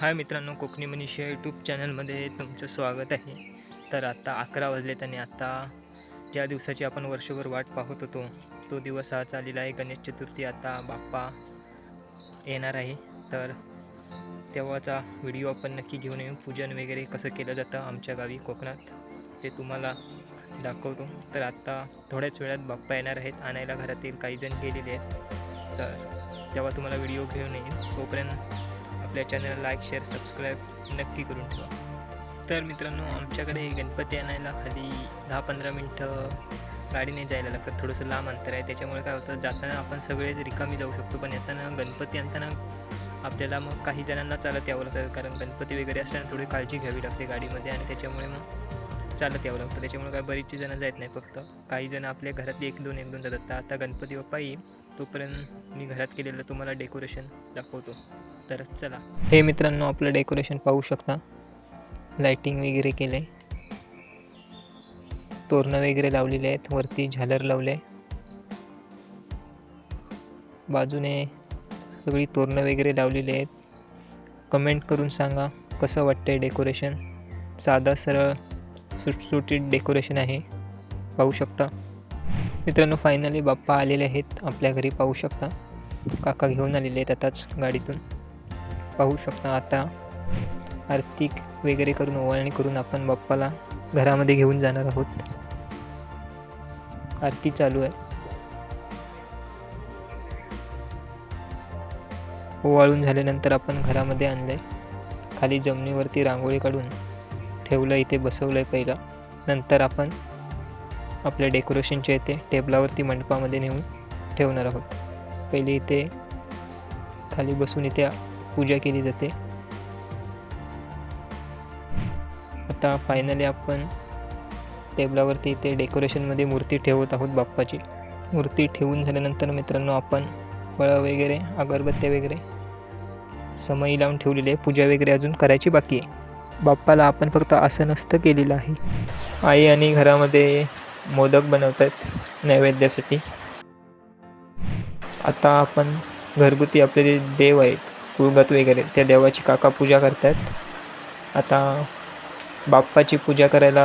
हाय मित्रांनो कोकणी मनीषा यूट्यूब चॅनलमध्ये तुमचं स्वागत आहे. तर आत्ता अकरा वाजलेत आणि आता ज्या दिवसाची आपण वर्षभर वाट पाहत होतो तो दिवस हा चाललेला आहे. गणेश चतुर्थी आता बाप्पा येणार आहे. तर तेव्हाचा व्हिडिओ आपण नक्की घेऊन येऊ. पूजन वगैरे कसं केलं जातं आमच्या गावी कोकणात ते तुम्हाला दाखवतो. तर आत्ता थोड्याच वेळात बाप्पा येणार आहेत. आणायला घरातील काही जण गेलेले आहेत. तर तेव्हा तुम्हाला व्हिडिओ घेऊन येईल. तोपर्यंत आपल्या चॅनलला लाईक शेअर सबस्क्राईब नक्की करून ठेवा. तर मित्रांनो आमच्याकडे गणपती आणायला खाली दहा पंधरा मिनटं गाडीने जायला लागतात थोडंसं लांब अंतर आहे. त्याच्यामुळे काय होतं जाताना आपण सगळे रिकामी जाऊ शकतो पण येताना गणपती आणताना आपल्याला मग काही जणांना चालत यावं लागतं कारण गणपती वगैरे असताना थोडी काळजी घ्यावी लागते गाडीमध्ये आणि त्याच्यामुळे मग चालत यावं लागतं. त्याच्यामुळे काय बरीचशी जणं जात नाही फक्त. काही जण आपल्या घरातली एक दोन एक दोन जातात. तर आता गणपती बाप्पा येईल. तोपर्यंत मी घरात केलेलं तुम्हाला डेकोरेशन दाखवतो. तर चला. हे मित्रांनो आपलं डेकोरेशन पाहू शकता. लाईटिंग वगैरे केलं आहे तोरणं वगैरे लावलेले आहेत. वरती झालर लावले बाजूने सगळी तोरणं वगैरे लावलेली आहेत. कमेंट करून सांगा कसं वाटतंय डेकोरेशन साधं सरळ सुटसुटीत डेकोरेशन आहे. पाहू शकता. मित्रांनो फायनली बाप्पा आलेले आहेत. आपल्या घरी पाहू शकता. काका घेऊन आलेले आहेत आताच गाडीतून. पाहू शकता आता आरती वगैरे करून ओवाळणी करून आपण बाप्पाला घरामध्ये घेऊन जाणार आहोत. आरती चालू आहे. ओवाळून झाल्यानंतर आपण घरामध्ये आणलं आहे खाली जमिनीवरती रांगोळी काढून ठेवलं इथे बसवलं आहे पहिलं. नंतर आपण आपल्या डेकोरेशनच्या इथे टेबलावरती मंडपामध्ये नेऊन ठेवणार आहोत. पहिले इथे खाली बसून इथे पूजा केली जाते. आता फायनली आपण टेबलावरती इथे डेकोरेशनमध्ये मूर्ती ठेवत आहोत बाप्पाची. मूर्ती ठेवून झाल्यानंतर मित्रांनो आपण फळं वगैरे अगरबत्त्या वगैरे समई लावून ठेवलेली आहे. पूजा वगैरे अजून करायची बाकी आहे. बाप्पाला आपण फक्त असं नसतं केलेलं आहे. आई आणि घरामध्ये मोदक बनवतात नैवेद्यासाठी. आता आपण घरगुती आपले जे देव आहेत कुळगत वगैरे त्या देवाची काका पूजा करतात आता बाप्पाची पूजा करायला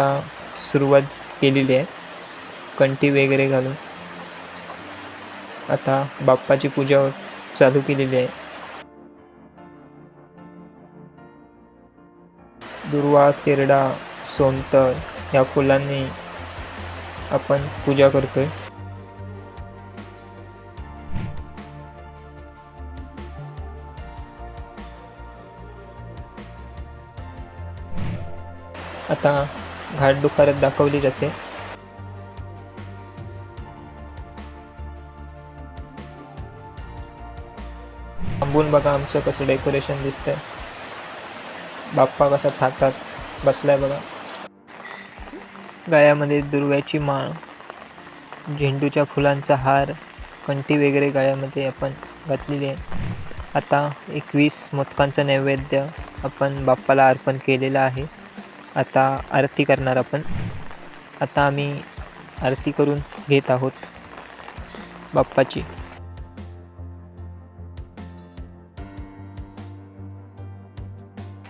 सुरुवात केलेली आहे कंठी वगैरे घालून. आता बाप्पाची पूजा चालू केलेली आहे. दुर्वा तेरडा सोनतर या फुलांनी आपण पूजा करतोय. आता घाट दुखारत दाखवली जाते. थांबून बघा आमचं कसं डेकोरेशन दिसतंय. बाप्पा कसा थाटात बसलाय बघा. गळ्यामध्ये दुर्व्याची माळ झेंडूच्या फुलांचा हार कंठी वगैरे गळ्यामध्ये आपण घातलेली आहे. आता एकवीस मोदकांचा नैवेद्य आपण बाप्पाला अर्पण केलेला आहे. आता आरती करणार आपण. आता आम्ही आरती करून घेत आहोत बाप्पाची.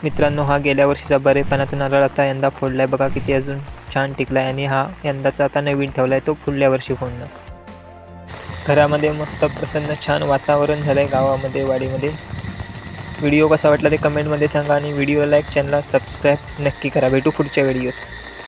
मित्रांनो हा गेल्या वर्षीचा बरेपणाचा नारळ आता यंदा फोडलाय. बघा किती अजून छान टिकलाय आणि हा यंदाचा आता नवीन ठेवलाय तो पुढल्या वर्षी फोडणं. घरामध्ये मस्त प्रसन्न छान वातावरण झालंय गावामध्ये वाडीमध्ये. व्हिडिओ कसा वाटला ते कमेंटमध्ये सांगा आणि व्हिडिओ लाईक चॅनलला सबस्क्राईब नक्की करा. भेटू पुढच्या व्हिडिओत.